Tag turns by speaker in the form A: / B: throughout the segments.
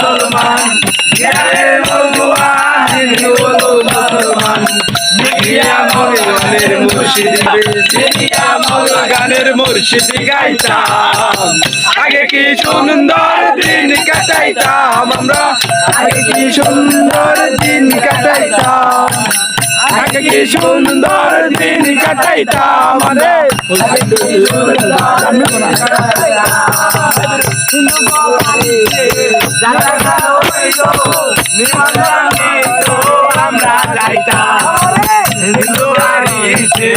A: মুসলমান ইয়ারে বগুয়া হিন্দু মুসলমান। দেখিয়া মোর মুর্শিদ দেখিয়া মোর মুর্শিদ গাইতাম। আগে কি সুন্দর দিন কাটাইতাম আমরা? আগে কি সুন্দর দিন কাটাইতাম? আগে কি সুন্দর দিন কাটাইতাম আমাদের আগে কি সুন্দর দিন আমরা। যাইতাম হিন্দু বাড়িতে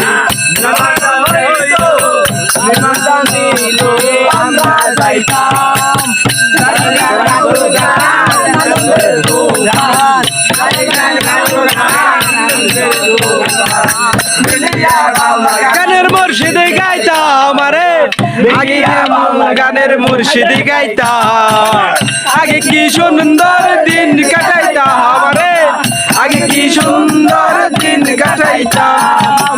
A: জানাজা হইতো নিমন্ত্রণ দিল আমরা যাইতাম গানের মুর্শিদি গাইতাম আরে আগে গানের মুর্শিদি গাইতাম। আগে কি সুন্দর দিন কাটাইতাম আরে আগে কি সুন্দর দিন কাটাইতাম।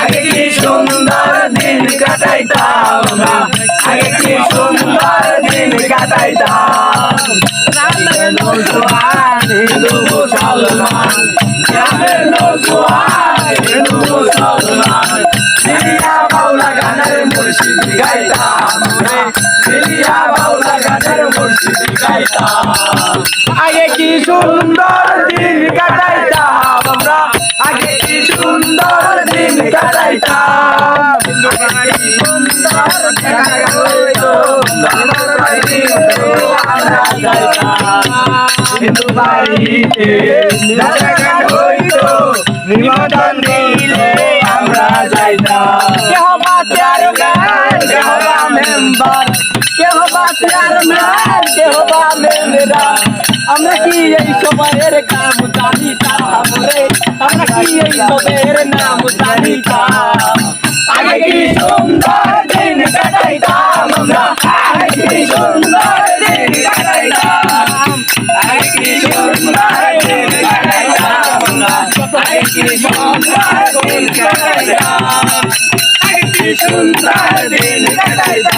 A: আগে কি সুন্দর দিন কাটাইতাম আমরা। আগে কি সুন্দর দিন নৌজোয়ান হিন্দু গানের মুর্শিদি গাইতাম আগে কি সুন্দর দিন কাটাইতাম আমরা আগে কি সুন্দর দিন কাটাইতাম আমার আমরা। হিন্দু বাড়িতে হবা মেম্বার? আমরা কি এই সময়ের কাম জানিতাম রে আমরা কি এই সময়ের নাম জানিতাম আগে কি সুন্দর দিন কাটাইতাম আমরা আগে কি সুন্দর দিন কাটাইতাম আগে কি সুন্দর দিন কাটাইতাম আমরা আগে কি সুন্দর দিন কাটাইতাম আগে কি সুন্দর দিন কাটাইতাম আগে কি সুন্দর দিন কাটাইতাম আগে কি সুন্দর দিন কাটাইতাম আগে কি সুন্দর দিন কাটাইতাম